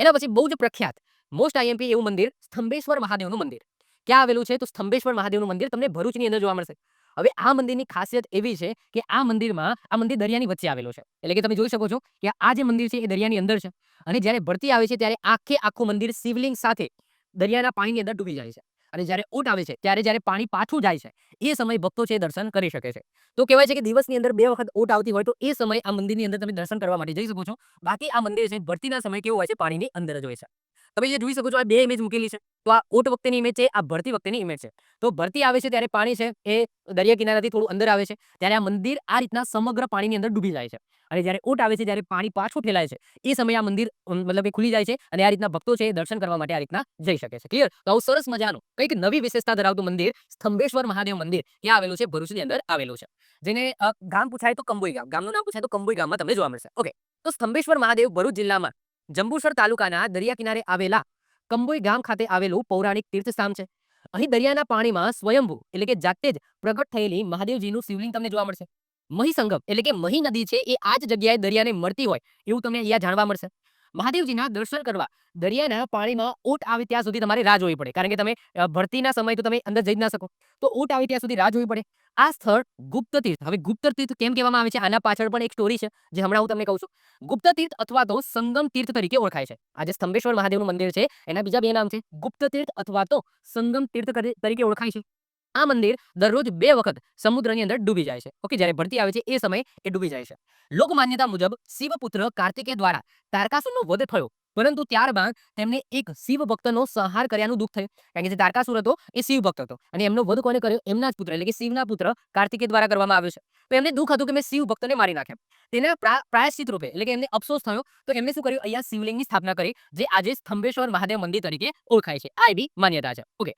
એના પછી બહુ જ પ્રખ્યાત મોસ્ટ આઈએમપી એવું મંદિર સ્તંભેશ્વર મહાદેવનું મંદિર. ક્યાં આવેલું છે? તો સ્તંભેશ્વર મહાદેવનું મંદિર તમને ભરૂચની અંદર જોવા મળશે. હવે આ મંદિરની ખાસિયત એવી છે કે આ મંદિરમાં, આ મંદિર દરિયાની વચ્ચે આવેલું છે. એટલે કે તમે જોઈ શકો છો કે આ જે મંદિર છે એ દરિયાની અંદર છે. અને જ્યારે ભરતી આવે છે ત્યારે આખે આખું મંદિર શિવલિંગ સાથે દરિયાના પાણીની અંદર ડૂબી જાય છે. અને જ્યારે ઊંટ આવે છે, ત્યારે જ્યારે પાણી પાછું જાય છે, એ સમય ભક્તો છે દર્શન કરી શકે છે. તો કહેવાય છે કે દિવસની અંદર બે વખત ઊંટ આવતી હોય તો એ સમય આ મંદિરની અંદર તમે દર્શન કરવા માટે જઈ શકો છો. બાકી આ મંદિર છે, ભરતીના સમય કેવું હોય છે, પાણીની અંદર જ હોય છે. તમે જે જોઈ શકો છો, આ બે ઇમેજ મૂકેલી છે. તો આ ઓટ વખતેની ઇમેજ છે, આ ભરતી વખતેની ઇમેજ છે. તો ભરતી આવે છે ત્યારે પાણી છે, એ દરિયા કિનારાથી થોડું અંદર આવે છે. ત્યારે આ મંદિર આ રીતના સમગ્ર પાણીની અંદર ડૂબી જાય છે. અને જ્યારે ઊંટ આવે છે, ત્યારે પાણી પાછું ફેલાય છે. એ સમયે આ મંદિર મતલબ કે ખુલી જાય છે અને આ રીતના ભક્તો છે એ દર્શન કરવા માટે આ રીતના જઈ શકે છે. ક્લિયર તો આવું સરસ મજાનું કંઈક નવી વિશેષતા ધરાવતું મંદિર, સ્તંભેશ્વર મહાદેવ મંદિર ક્યાં આવેલું છે, ભરૂચની અંદર આવેલું છે. જેને ગામ પૂછાય તો કંબોઈ ગામ. ગામનું નામ પૂછાય તો કંબોઈ ગામમાં તમને જોવા મળશે. ઓકે તો સ્તંભેશ્વર મહાદેવ ભરૂચ જિલ્લામાં જંબુસર તાલુકાના દરિયા કિનારે આવેલા કંબોઈ ગામ ખાતે આવેલું પૌરાણિક તીર્થસ્થાન છે. અહીં દરિયાના પાણીમાં સ્વયંભૂ એટલે કે જાતે જ પ્રગટ થયેલી મહાદેવજીનું શિવલિંગ તમને જોવા મળશે. મહી સંગમ એટલે કે મહી નદી છે એ આ જ જગ્યાએ દરિયાને મળતી હોય એવું તમને અહીંયા જાણવા મળશે. મહાદેવજીના દર્શન કરવા. દરિયાના પાણીમાં ઓટ આવે ત્યાં સુધી તમારે રાહ જોવી પડે. કારણ કે તમે ભરતીના સમય તો તમે અંદર જઈ જ ના શકો. તો ઊંટ આવે ત્યાં સુધી રાહ જોવી પડે. આ સ્થળ ગુપ્ત તીર્થ. હવે ગુપ્ત તીર્થ કેમ કહેવામાં આવે છે? આના પાછળ પણ એક સ્ટોરી છે, જે હમણાં હું તમને કહું છું. ગુપ્ત તીર્થ અથવા તો સંગમ તીર્થ તરીકે ઓળખાય છે. આ જે સ્તંભેશ્વર મહાદેવનું મંદિર છે, એના બીજા બે નામ છે. ગુપ્ત તીર્થ અથવા તો સંગમ તીર્થ તરીકે ઓળખાય છે. આ મંદિર દરરોજ બે વખત સમુદ્રની અંદર ડૂબી જાય છે. ઓકે, જ્યારે ભરતી આવે છે, એ સમયે એ ડૂબી જાય છે. લોકમાન્યતા મુજબ શિવપુત્ર કાર્તિકે દ્વારા તારકાસુરનો વધ થયો. પરંતુ ત્યારબાદ તેમને એક શિવ ભક્તનો સંહાર કર્યાનું દુઃખ થયું. કારણ કે જે તારકાસુર હતો, એ શિવ ભક્ત હતો. અને એમનો વધ કોને કર્યો? એમના જ પુત્ર, એટલે કે શિવના પુત્ર કાર્તિકે દ્વારા કરવામાં આવ્યો છે. તો એમને દુઃખ હતું કે મેં શિવ ભક્તને મારી નાખ્યા. તેના પ્રા- પ્રાયશ્ચિત રૂપે, એટલે કે એમને અફસોસ થયો, તો એમને શું કર્યું? અહીંયા શિવલિંગની સ્થાપના કરી, જે આજે સ્તંભેશ્વર મહાદેવ મંદિર તરીકે ઓળખાય છે. આ એવી માન્યતા છે. ઓકે.